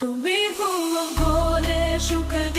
Тобі було горе, шукати